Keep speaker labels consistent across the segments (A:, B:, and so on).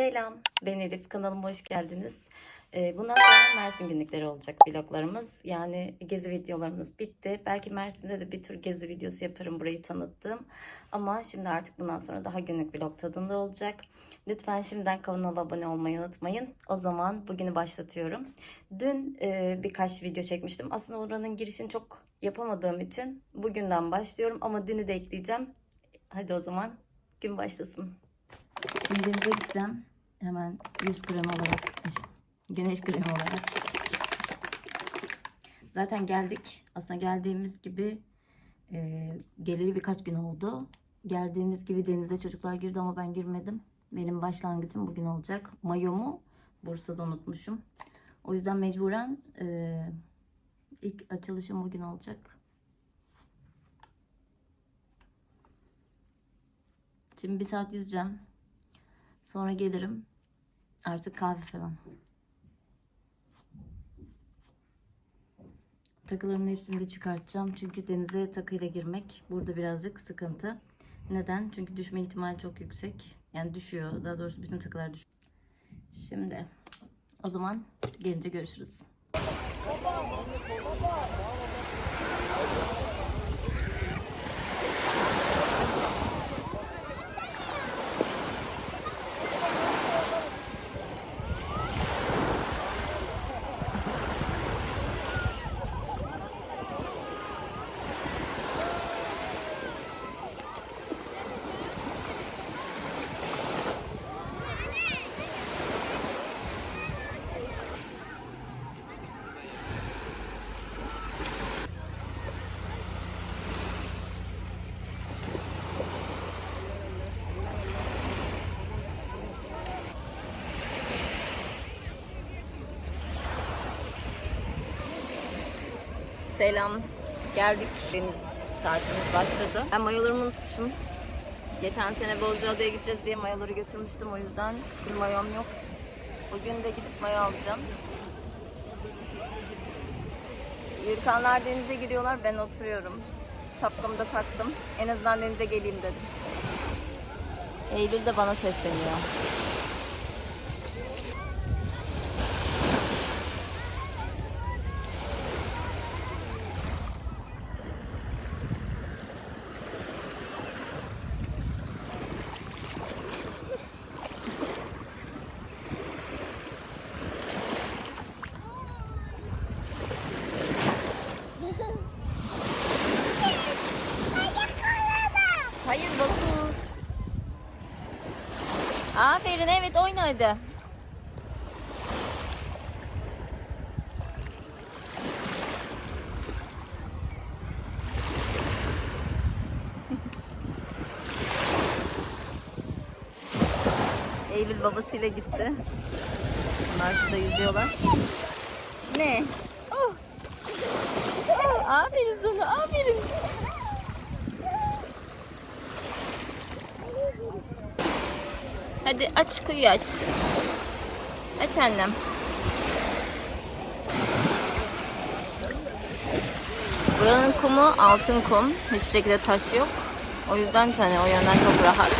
A: Selam, ben Elif. Kanalıma hoş geldiniz. Ee, Bundan sonra Mersin günlükleri olacak vloglarımız. Yani gezi videolarımız bitti. Belki Mersin'de de bir tür gezi videosu yaparım burayı tanıttığım. Ama şimdi artık bundan sonra daha günlük vlog tadında olacak. Lütfen şimdiden kanala abone olmayı unutmayın. O zaman bugünü başlatıyorum. Dün e, birkaç video çekmiştim. Aslında oranın girişini çok yapamadığım için bugünden başlıyorum. Ama dünü de ekleyeceğim. Hadi o zaman gün başlasın. Şimdi denize gideceğim. Hemen yüz kremi olarak, güneş kremi olarak. Zaten geldik. Aslında geldiğimiz gibi e, geleli birkaç gün oldu. Geldiğimiz gibi denize çocuklar girdi ama ben girmedim. Benim başlangıcım bugün olacak. Mayomu Bursa'da unutmuşum. O yüzden mecburen e, ilk açılışım bugün olacak. Şimdi bir saat yüzeceğim. Sonra gelirim. Artık kahve falan. Takılarımın hepsini de çıkartacağım. Çünkü denize takıyla girmek burada birazcık sıkıntı. Neden? Çünkü düşme ihtimali çok yüksek. Yani düşüyor. Daha doğrusu bütün takılar düşüyor. Şimdi o zaman gelince görüşürüz. Selam. Geldik. Deniz tatilimiz başladı. Ben mayolarımı unutmuşum. Geçen sene Bozcaada'ya gideceğiz diye mayoları götürmüştüm. O yüzden şimdi mayom yok. Bugün de gidip mayo alacağım. Yürkanlar denize giriyorlar. Ben oturuyorum. Şapkamı da taktım. En azından denize geleyim dedim. Eylül de bana sesleniyor. Hayır dokuz. Aferin evet oyna hadi. Eylül babasıyla gitti. Bunlar şurada yüzüyorlar. Ne? Oh. Oh, aferin sana aferin. Hadi aç kıyı aç. Aç annem. Buranın kumu altın kum. Hiçbir şekilde taş yok. O yüzden hani o yönden çok rahat.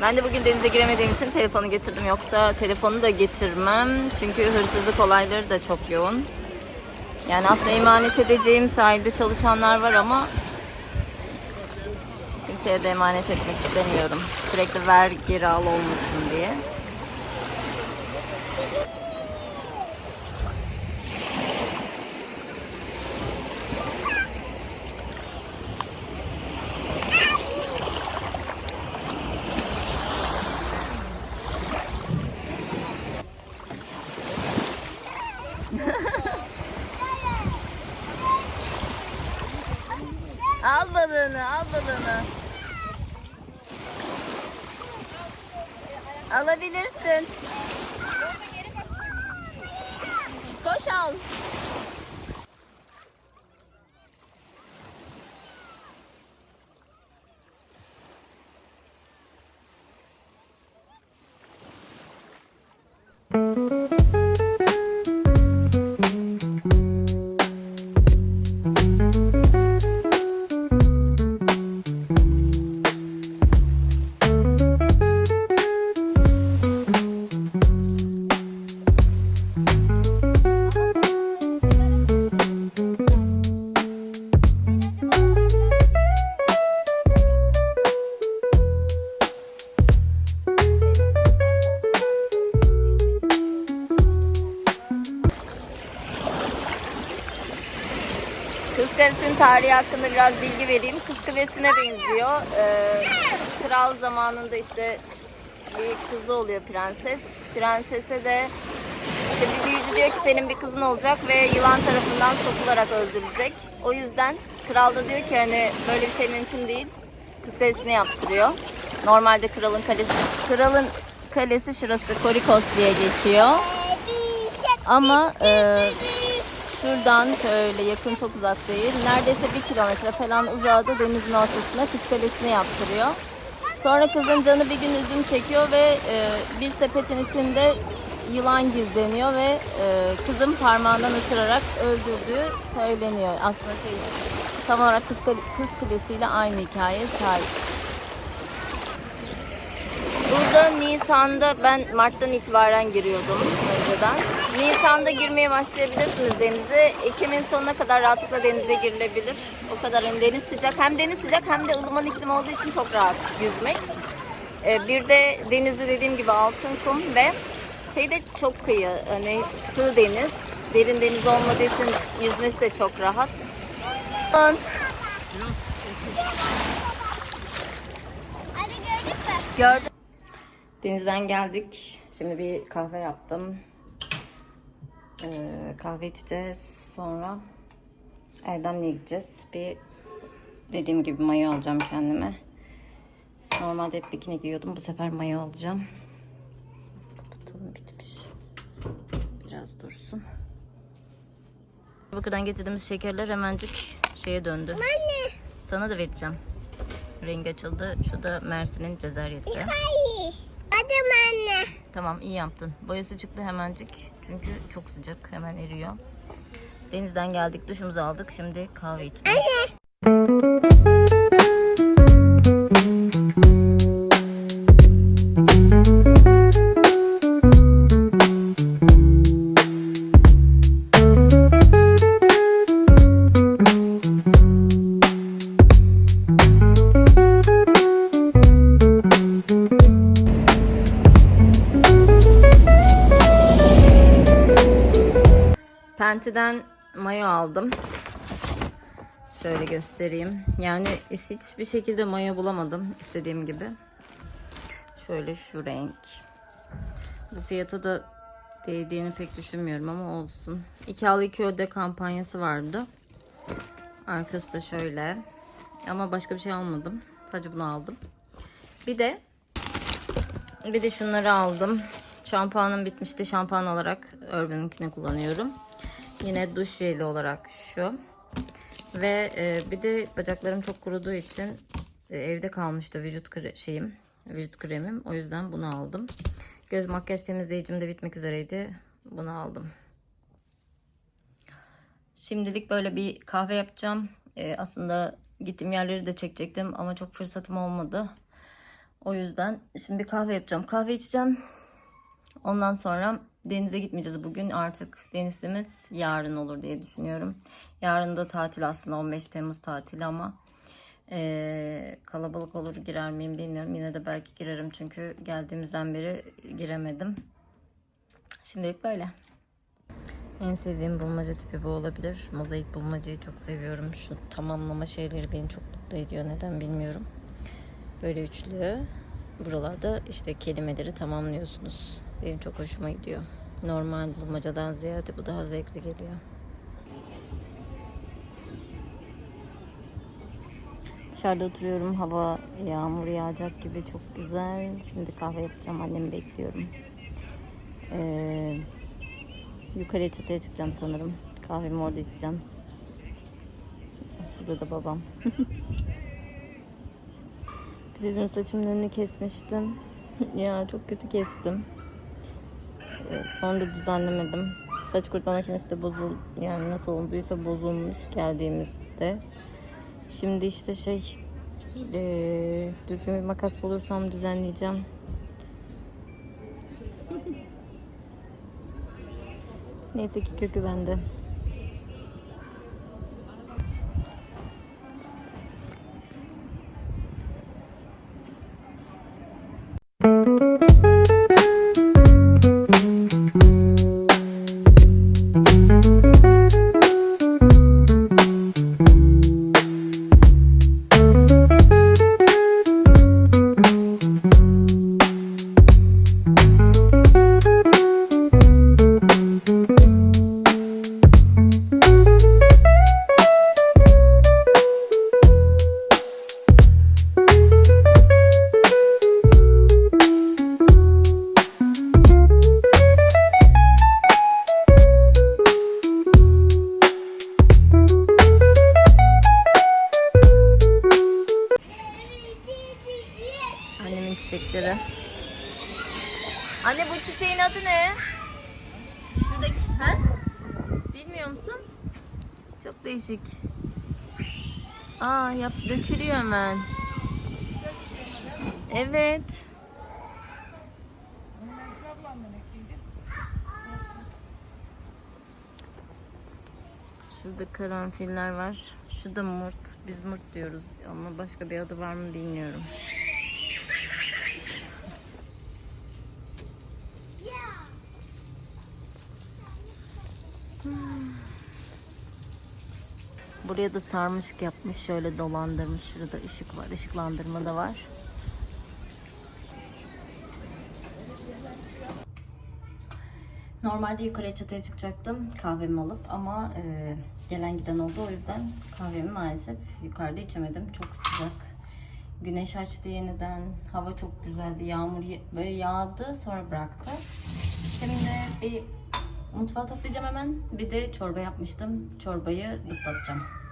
A: Ben de bugün denize giremediğim için telefonu getirdim. Yoksa telefonu da getirmem. Çünkü hırsızlık olayları da çok yoğun. Yani aslında emanet edeceğim sahilde çalışanlar var ama kimseye de emanet etmek istemiyorum. Sürekli ver geri al olmasın diye. Al balığını. natin. Kalesi'nin tarihi hakkında biraz bilgi vereyim. Kız benziyor. Ee, kral zamanında işte bir kızı oluyor prenses. Prensese de işte bir büyücü diyor ki senin bir kızın olacak ve yılan tarafından sokularak öldürülecek. O yüzden kral da diyor ki hani böyle bir şey mümkün değil. Kız Kalesi'ni yaptırıyor. Normalde kralın kalesi, kralın kalesi şurası Korikos diye geçiyor. Ama e, şuradan şöyle yakın çok uzak değil. Neredeyse bir kilometre falan uzağda denizin ortasına kız kalesini yaptırıyor. Sonra kızın canı bir gün üzüm çekiyor ve e, bir sepetin içinde yılan gizleniyor ve e, kızın parmağından ısırarak öldürdüğü söyleniyor. Aslında şey tam olarak kız, kız kulesiyle aynı hikaye sahip. Burada Nisan'da ben Mart'tan itibaren giriyordum önceden. Nisan'da girmeye başlayabilirsiniz denize. Ekim'in sonuna kadar rahatlıkla denize girilebilir. O kadar hem deniz sıcak hem deniz sıcak hem de ılıman iklim olduğu için çok rahat yüzmek. Ee, bir de denizde dediğim gibi altın kum ve şeyde çok kıyı. Hani sığ deniz. Derin deniz olmadığı için yüzmesi de çok rahat.
B: Anne gördün mü?
A: Gördüm. Denizden geldik. Şimdi bir kahve yaptım. Ee, kahve içeceğiz. Sonra Erdem'le gideceğiz. Bir dediğim gibi mayo alacağım kendime. Normalde hep bikini giyiyordum. Bu sefer mayo alacağım. Kapatalım bitmiş. Biraz dursun. Bakırdan getirdiğimiz şekerler hemencik şeye döndü.
B: Anne.
A: Sana da vereceğim. Rengi açıldı. Şu da Mersin'in cezeryesi.
B: Hayır. Anne.
A: Tamam iyi yaptın. Boyası çıktı hemencik. Çünkü çok sıcak. Hemen eriyor. Denizden geldik. Duşumuzu aldık. Şimdi kahve içmeye. Penti'den mayo aldım. Şöyle göstereyim. Yani hiçbir şekilde mayo bulamadım istediğim gibi. Şöyle şu renk. Bu fiyata da değdiğini pek düşünmüyorum ama olsun. 2 al 2 öde kampanyası vardı. Arkası da şöyle. Ama başka bir şey almadım. Sadece bunu aldım. Bir de bir de şunları aldım. Şampuanım bitmişti. Şampuan olarak Urban'ınkini kullanıyorum. Yine duş jeli olarak şu. Ve e, bir de bacaklarım çok kuruduğu için e, evde kalmıştı vücut kre- şeyim, vücut kremim. O yüzden bunu aldım. Göz makyaj temizleyicim de bitmek üzereydi. Bunu aldım. Şimdilik böyle bir kahve yapacağım. E, aslında gittiğim yerleri de çekecektim ama çok fırsatım olmadı. O yüzden şimdi kahve yapacağım. Kahve içeceğim. Ondan sonra denize gitmeyeceğiz bugün. Artık denizimiz yarın olur diye düşünüyorum. Yarın da tatil aslında 15 Temmuz tatili ama eee, kalabalık olur girer miyim bilmiyorum. Yine de belki girerim çünkü geldiğimizden beri giremedim. Şimdilik böyle. En sevdiğim bulmaca tipi bu olabilir. Mozaik bulmacayı çok seviyorum. Şu tamamlama şeyleri beni çok mutlu ediyor. Neden bilmiyorum. Böyle üçlü. Buralarda işte kelimeleri tamamlıyorsunuz. Benim çok hoşuma gidiyor. Normal bulmacadan ziyade bu daha zevkli geliyor. Dışarıda oturuyorum. Hava yağmur yağacak gibi çok güzel. Şimdi kahve yapacağım. Annemi bekliyorum. Ee, yukarıya çatıya çıkacağım sanırım. Kahvemi orada içeceğim. Şurada da babam. Bir de dün saçımın önünü kesmiştim. ya çok kötü kestim. Ee, Sonra da düzenlemedim. Saç kurutma makinesi de bozul yani nasıl olduysa bozulmuş geldiğimizde. Şimdi işte şey eee düzgün bir makas bulursam düzenleyeceğim. Neyse ki kökü bende. Aa yap dökülüyor hemen. Evet. Şurada karanfiller var. Şu da murt. Biz murt diyoruz ama başka bir adı var mı bilmiyorum. Buraya da sarmışık yapmış. Şöyle dolandırmış. Şurada ışık var. Işıklandırma da var. Normalde yukarıya çatıya çıkacaktım kahvemi alıp ama e, gelen giden oldu. O yüzden kahvemi maalesef yukarıda içemedim. Çok sıcak. Güneş açtı yeniden. Hava çok güzeldi. Yağmur böyle yağdı sonra bıraktı. Şimdi bir mutfağı toplayacağım hemen. Bir de çorba yapmıştım. Çorbayı ıslatacağım.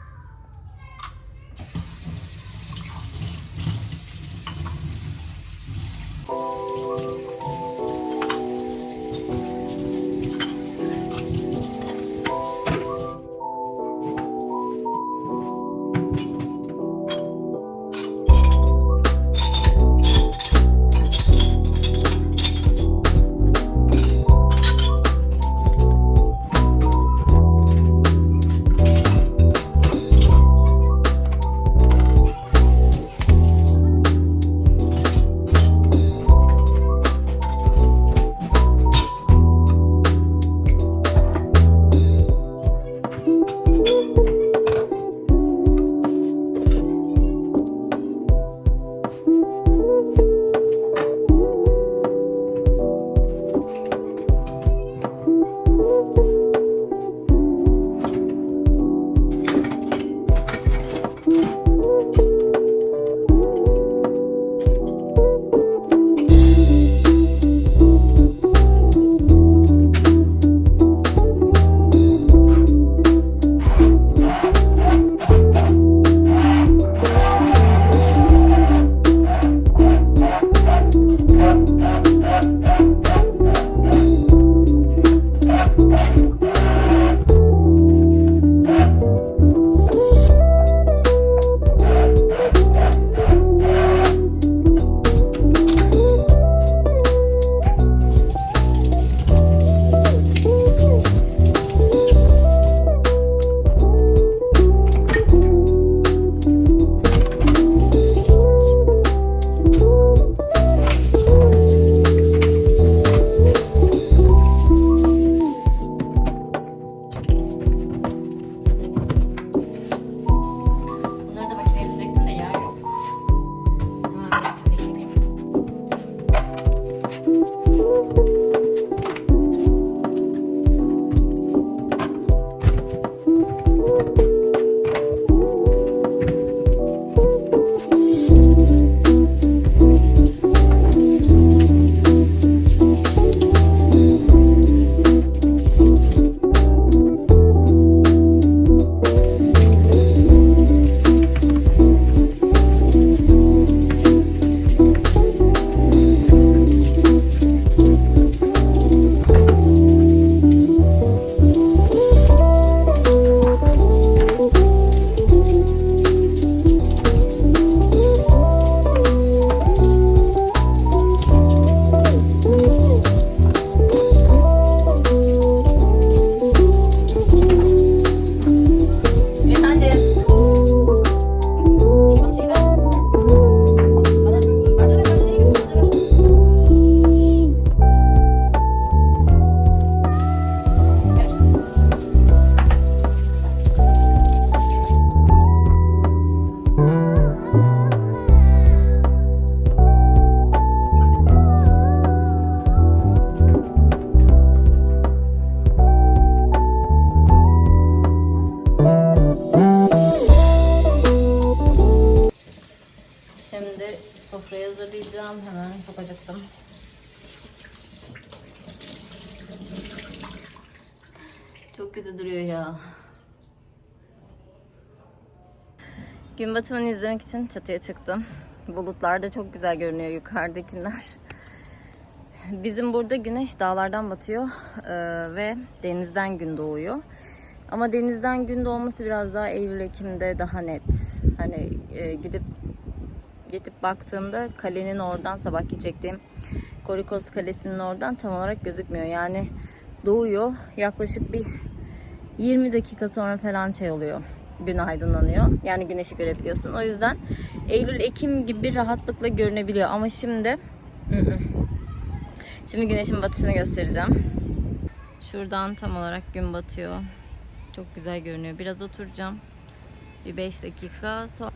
A: Batımını izlemek için çatıya çıktım. Bulutlar da çok güzel görünüyor yukarıdakiler. bizim burada güneş dağlardan batıyor e, ve denizden gün doğuyor. Ama denizden gün doğması biraz daha Eylül-Ekim'de daha net. Hani e, gidip gidip baktığımda kalenin oradan sabahki çektiğim Korikos Kalesi'nin oradan tam olarak gözükmüyor. Yani doğuyor yaklaşık bir 20 dakika sonra falan şey oluyor. Gün aydınlanıyor. Yani güneşi görebiliyorsun. O yüzden Eylül-Ekim gibi rahatlıkla görünebiliyor. Ama şimdi ı-ı. şimdi güneşin batışını göstereceğim. Şuradan tam olarak gün batıyor. Çok güzel görünüyor. Biraz oturacağım. Bir 5 dakika sonra